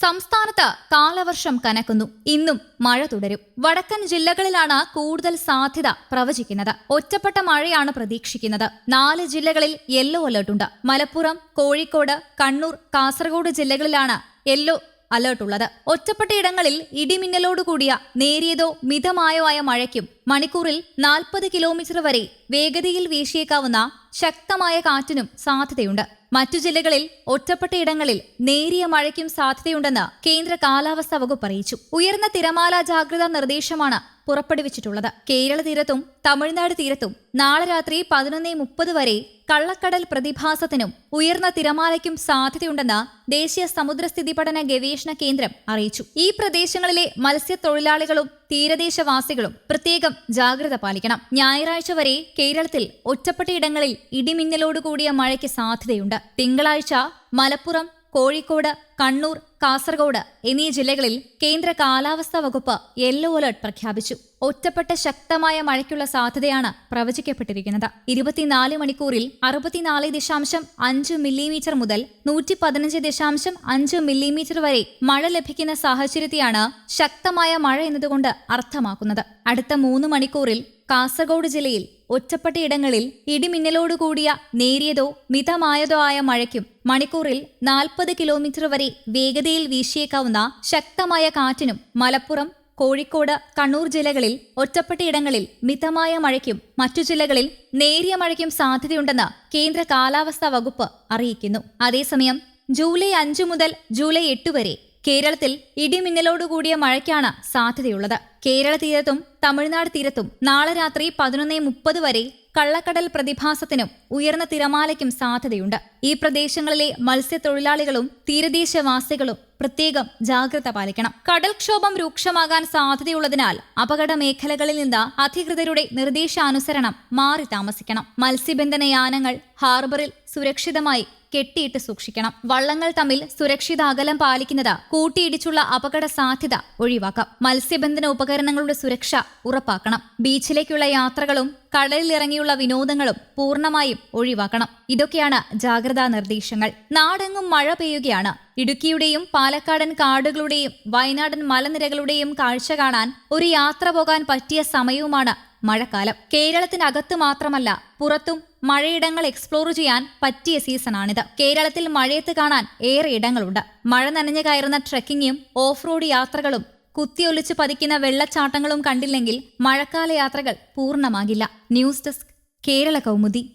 സംസ്ഥാനത്ത് കാലവർഷം കനക്കുന്നു. ഇന്നും മഴ തുടരും. വടക്കൻ ജില്ലകളിലാണ് കൂടുതൽ സാധ്യത പ്രവചിക്കുന്നത്. ഒറ്റപ്പെട്ട മഴയാണ് പ്രതീക്ഷിക്കുന്നത്. നാല് ജില്ലകളിൽ യെല്ലോ അലർട്ടുണ്ട് മലപ്പുറം കോഴിക്കോട് കണ്ണൂർ കാസർഗോഡ് ജില്ലകളിലാണ് യെല്ലോ അലേർട്ടുള്ളത് ഒറ്റപ്പെട്ട ഇടങ്ങളിൽ ഇടിമിന്നലോടുകൂടിയ നേരിയതോ മിതമായോ ആയ മഴയ്ക്കും മണിക്കൂറിൽ നാൽപ്പത് കിലോമീറ്റർ വരെ വേഗതയിൽ വീശിയേക്കാവുന്ന ശക്തമായ കാറ്റിനും സാധ്യതയുണ്ട്. മറ്റു ജില്ലകളിൽ ഒറ്റപ്പെട്ട ഇടങ്ങളിൽ നേരിയ മഴയ്ക്കും സാധ്യതയുണ്ടെന്ന് കേന്ദ്ര കാലാവസ്ഥാ വകുപ്പ് അറിയിച്ചു. ഉയർന്ന തിരമാല ജാഗ്രതാ നിർദ്ദേശമാണ് പുറപ്പെടുവിച്ചിട്ടുള്ളത്. കേരള തീരത്തും തമിഴ്നാട് തീരത്തും നാളെ രാത്രി പതിനൊന്ന് മുപ്പത് വരെ കള്ളക്കടൽ പ്രതിഭാസത്തിനും ഉയർന്ന തിരമാലയ്ക്കും സാധ്യതയുണ്ടെന്ന് ദേശീയ സമുദ്രസ്ഥിതി പഠന ഗവേഷണ കേന്ദ്രം അറിയിച്ചു. ഈ പ്രദേശങ്ങളിലെ മത്സ്യത്തൊഴിലാളികളും തീരദേശവാസികളും പ്രത്യേകം ജാഗ്രത പാലിക്കണം. ഞായറാഴ്ച വരെ കേരളത്തിൽ ഒറ്റപ്പെട്ടയിടങ്ങളിൽ ഇടിമിന്നലോടുകൂടിയ മഴയ്ക്ക് സാധ്യതയുണ്ട്. തിങ്കളാഴ്ച മലപ്പുറം കോഴിക്കോട് കണ്ണൂർ കാസർഗോഡ് എന്നീ ജില്ലകളിൽ കേന്ദ്ര കാലാവസ്ഥാ വകുപ്പ് യെല്ലോ അലർട്ട് പ്രഖ്യാപിച്ചു. ഒറ്റപ്പെട്ട ശക്തമായ മഴയ്ക്കുള്ള സാധ്യതയാണ് പ്രവചിക്കപ്പെട്ടിരിക്കുന്നത്. ഇരുപത്തിനാല് മണിക്കൂറിൽ അറുപത്തിനാല് ദശാംശം അഞ്ച് മില്ലിമീറ്റർ മുതൽ നൂറ്റി പതിനഞ്ച് ദശാംശം അഞ്ച് മില്ലിമീറ്റർ വരെ മഴ ലഭിക്കുന്ന സാഹചര്യത്തെയാണ് ശക്തമായ മഴ എന്നതുകൊണ്ട് അർത്ഥമാക്കുന്നത്. അടുത്ത മൂന്ന് മണിക്കൂറിൽ കാസർഗോഡ് ജില്ലയിൽ ഒറ്റപ്പെട്ടയിടങ്ങളിൽ ഇടിമിന്നലോടുകൂടിയ നേരിയതോ മിതമായതോ ആയ മഴയ്ക്കും മണിക്കൂറിൽ നാൽപ്പത് കിലോമീറ്റർ വരെ വേഗതയിൽ വീശിയേക്കാവുന്ന ശക്തമായ കാറ്റിനും മലപ്പുറം കോഴിക്കോട് കണ്ണൂർ ജില്ലകളിൽ ഒറ്റപ്പെട്ടയിടങ്ങളിൽ മിതമായ മഴയ്ക്കും മറ്റു ജില്ലകളിൽ നേരിയ മഴയ്ക്കും സാധ്യതയുണ്ടെന്ന് കേന്ദ്ര കാലാവസ്ഥാ വകുപ്പ് അറിയിക്കുന്നു. അതേസമയം ജൂലൈ അഞ്ചു മുതൽ ജൂലൈ എട്ട് വരെ കേരളത്തിൽ ഇടിമിന്നലോടുകൂടിയ മഴയ്ക്കാണ് സാധ്യതയുള്ളത്. കേരള തീരത്തും തമിഴ്നാട് തീരത്തും നാളെ രാത്രി പതിനൊന്ന് മുപ്പത് വരെ കള്ളക്കടൽ പ്രതിഭാസത്തിനും ഉയർന്ന തിരമാലയ്ക്കും സാധ്യതയുണ്ട്. ഈ പ്രദേശങ്ങളിലെ മത്സ്യത്തൊഴിലാളികളും തീരദേശവാസികളും പ്രത്യേകം ജാഗ്രത പാലിക്കണം. കടൽക്ഷോഭം രൂക്ഷമാകാൻ സാധ്യതയുള്ളതിനാൽ അപകട മേഖലകളിൽ നിന്ന് അധികൃതരുടെ നിർദ്ദേശാനുസരണം മാറി താമസിക്കണം. മത്സ്യബന്ധന യാനങ്ങൾ ഹാർബറിൽ സുരക്ഷിതമായി കെട്ടിയിട്ട് സൂക്ഷിക്കണം. വള്ളങ്ങൾ തമ്മിൽ സുരക്ഷിത അകലം പാലിക്കുന്നത് കൂട്ടിയിടിച്ചുള്ള അപകട സാധ്യത ഒഴിവാക്കാം. മത്സ്യബന്ധന ഉപകരണങ്ങളുടെ സുരക്ഷ ഉറപ്പാക്കണം. ബീച്ചിലേക്കുള്ള യാത്രകളും കടലിലിറങ്ങിയുള്ള വിനോദങ്ങളും പൂർണമായും ഒഴിവാക്കണം. ഇതൊക്കെയാണ് ജാഗ്രതാ നിർദ്ദേശങ്ങൾ. നാടെങ്ങും മഴ പെയ്യുകയാണ്. ഇടുക്കിയുടെയും പാലക്കാടൻ കാടുകളുടെയും വയനാടൻ മലനിരകളുടെയും കാഴ്ച കാണാൻ ഒരു യാത്ര പോകാൻ പറ്റിയ സമയവുമാണ് മഴക്കാലം. കേരളത്തിനകത്ത് മാത്രമല്ല പുറത്തും മഴയിടങ്ങൾ എക്സ്പ്ലോർ ചെയ്യാൻ പറ്റിയ സീസണാണിത് കേരളത്തിൽ മഴയത്ത് കാണാൻ ഏറെ ഇടങ്ങളുണ്ട്. മഴ നനഞ്ഞു കയറുന്ന ട്രെക്കിങ്ങും ഓഫ് റോഡ് യാത്രകളും കുത്തിയൊലിച്ച് പതിക്കുന്ന വെള്ളച്ചാട്ടങ്ങളും കണ്ടില്ലെങ്കിൽ മഴക്കാല യാത്രകൾ പൂർണമാകില്ല. News desk Kerala Kaumudi.